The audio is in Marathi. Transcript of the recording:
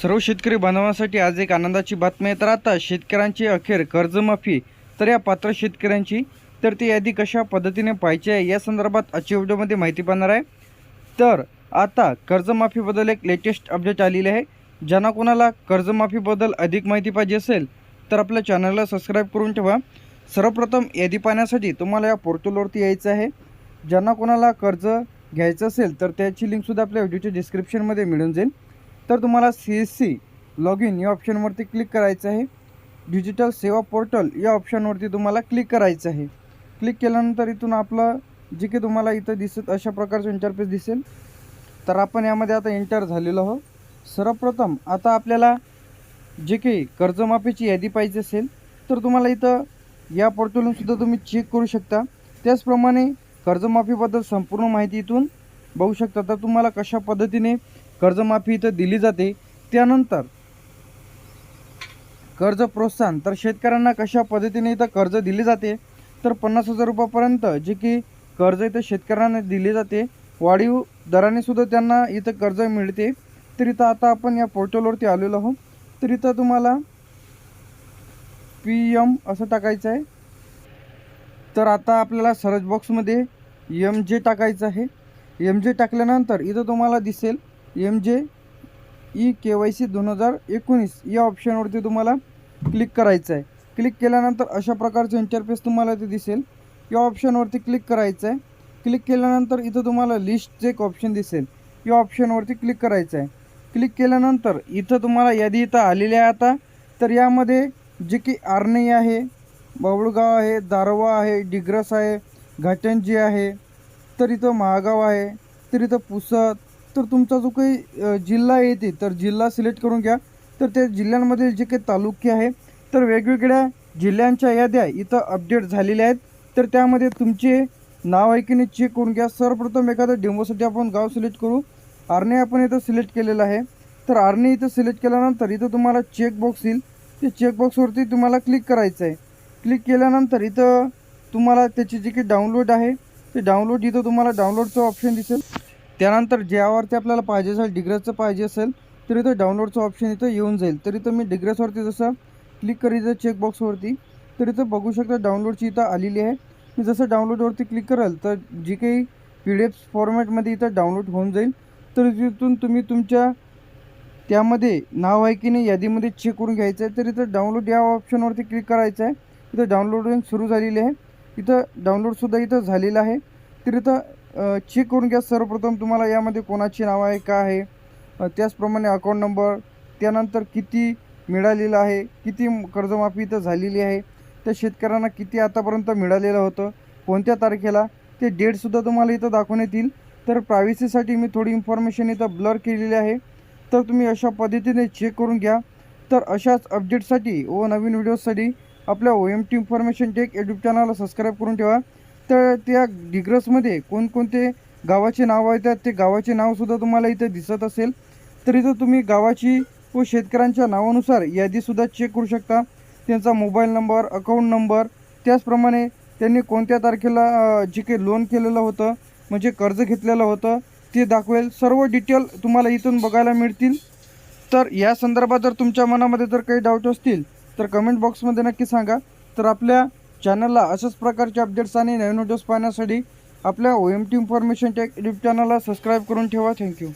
सर्व शेतकरी बांधवांसाठी आज एक आनंदाची बातमी आहे तर आता शेतकऱ्यांची अखेर कर्जमाफी. तर या पात्र शेतकऱ्यांची तर ती यादी कशा पद्धतीने पाहिजे आहे? या संदर्भात आजच्या व्हिडिओमध्ये माहिती पाहणार आहे. तर आता कर्जमाफीबद्दल एक लेटेस्ट अपडेट आलेली आहे. ज्यांना कोणाला कर्जमाफीबद्दल अधिक माहिती पाहिजे असेल तर आपल्या चॅनलला सबस्क्राईब करून ठेवा. सर्वप्रथम यादी पाहण्यासाठी तुम्हाला या पोर्टलवरती यायचं आहे. ज्यांना कोणाला कर्ज घ्यायचं असेल तर त्याची लिंकसुद्धा आपल्या व्हिडिओच्या डिस्क्रिप्शनमध्ये मिळून जाईल. तर तुम्हाला C S C log in या ऑप्शनवरती क्लिक करायचं आहे. डिजिटल सेवा पोर्टल या ऑप्शनवरती तुम्हाला क्लिक करायचं आहे. क्लिक केल्यानंतर इथून आपलं जे काही तुम्हाला इथं दिसत अशा प्रकारचं इंटरफेस दिसेल. तर आपण यामध्ये आता एंटर झालेलो आहोत. सर्वप्रथम आता आपल्याला जे काही कर्जमाफीची यादी पाहिजे असेल तर तुम्हाला इथं या पोर्टलतूनसुद्धा तुम्ही चेक करू शकता. त्याचप्रमाणे कर्जमाफीबद्दल संपूर्ण माहिती इथून बघू शकता. तर तुम्हाला कशा पद्धतीने कर्जमाफी इथं दिली जाते. त्यानंतर कर्ज प्रोत्साहन तर शेतकऱ्यांना कशा पद्धतीने इथं कर्ज दिले जाते? तर पन्नास हजार रुपयापर्यंत जे की कर्ज इथं शेतकऱ्यांना दिले जाते. वाढीव दराने सुद्धा त्यांना इथं कर्ज मिळते. तर इथं आता आपण या पोर्टलवरती आलेलो आहोत. तर इथं तुम्हाला पी एम असं टाकायचं आहे. तर आता आपल्याला सर्च बॉक्समध्ये एम जे टाकायचं आहे. एम जे टाकल्यानंतर इथं तुम्हाला दिसेल एम जे ई के वाय सी दोन हजार एकोणीस या ऑप्शनवरती तुम्हाला क्लिक करायचं आहे. क्लिक केल्यानंतर अशा प्रकारचं इंटरफेस तुम्हाला इथे दिसेल. या ऑप्शनवरती क्लिक करायचं आहे. क्लिक केल्यानंतर इथं तुम्हाला लिस्टचं एक ऑप्शन दिसेल. या ऑप्शनवरती क्लिक करायचं आहे. क्लिक केल्यानंतर इथं तुम्हाला यादी इथं आलेली आहे आता. तर यामध्ये जे की आर्णी आहे बाबुळगाव आहे दारवा आहे डिग्रस आहे घाटंजी आहे तर इथं महागाव आहे तर इथं पुसद तर तुमचा जो काही जिल्हा येते तर जिल्हा सिलेक्ट करून घ्या. तर त्या जिल्ह्यांमधील जे काही तालुके आहे तर वेगवेगळ्या जिल्ह्यांच्या याद्या इथं अपडेट झालेल्या आहेत. तर त्यामध्ये तुमचे नाव आहे की नाही चेक करून घ्या. सर्वप्रथम एखादं डेमोसाठी आपण गाव सिलेक्ट करू. आर्णे आपण इथं सिलेक्ट केलेलं आहे. तर आर्णे इथं सिलेक्ट केल्यानंतर इथं तुम्हाला चेकबॉक्स येईल. ते चेकबॉक्सवरती तुम्हाला क्लिक करायचं आहे क्लिक केल्यानंतर इथं तुम्हाला त्याची जी काही डाउनलोड आहे ते डाउनलोड इथं तुम्हाला डाउनलोडचं ऑप्शन दिसेल. त्यानंतर ज्यावरती आपल्याला पाहिजे असेल डिग्रेसचं पाहिजे असेल तर इथं डाउनलोडचं ऑप्शन इथं येऊन जाईल. तर इथं मी डिग्रेसवरती जसं क्लिक करीत चेकबॉक्सवरती तर इथं बघू शकता डाउनलोडची इथं आलेली आहे. मी जसं डाउनलोडवरती क्लिक कराल तर जी काही पी डी एफ फॉर्मॅटमध्ये इथं डाउनलोड होऊन जाईल. तर तिथून तुम्ही तुमच्या त्यामध्ये नाव आहे की नाही यादीमध्ये चेक करून घ्यायचं आहे. तर इथं डाउनलोड या ऑप्शनवरती क्लिक करायचं आहे. इथं डाउनलोडिंग सुरू झालेली आहे. इथं डाउनलोडसुद्धा इथं झालेलं आहे. तर इथं चेक करून घ्या. सर्वप्रथम तुम्हाला यामध्ये कोणाची नाव आहे का आहे? त्याचप्रमाणे अकाउंट नंबर त्यानंतर किती मिळालेलं आहे किती कर्जमाफी इथं झालेली आहे. त्या शेतकऱ्यांना किती आतापर्यंत मिळालेलं होतं कोणत्या तारखेला? ते डेटसुद्धा तुम्हाला इथं दाखवण्यात येईल तर प्रायव्हसीसाठी मी थोडी इन्फॉर्मेशन इथं ब्लर केलेली आहे. तर तुम्ही अशा पद्धतीने चेक करून घ्या. तर अशाच अपडेटसाठी व नवीन व्हिडिओसाठी आपल्या O M T information tech YouTube चॅनलला सबस्क्राईब करून ठेवा. तर त्या डिग्रसमध्ये कोणकोणते गावाचे नाव आहेत ते गावाचे नावसुद्धा तुम्हाला इथं दिसत असेल. तर इथं तुम्ही गावाची व शेतकऱ्यांच्या नावानुसार यादीसुद्धा चेक करू शकता. त्यांचा मोबाईल नंबर अकाऊंट नंबर त्याचप्रमाणे त्यांनी कोणत्या तारखेला जे काही लोन केलेलं होतं म्हणजे कर्ज घेतलेलं होतं ते दाखवेल. सर्व डिटेल तुम्हाला इथून बघायला मिळतील. तर या संदर्भात जर तुमच्या मनामध्ये जर काही डाऊट असतील तर कमेंट बॉक्समध्ये नक्की सांगा. तर आपल्या चॅनलला अशाच प्रकारचे अपडेट्स आणि नवीन व्हिडिओज पाहण्यासाठी आपल्या O M T information tech YouTube चॅनलला सबस्क्राईब करून ठेवा. Thank you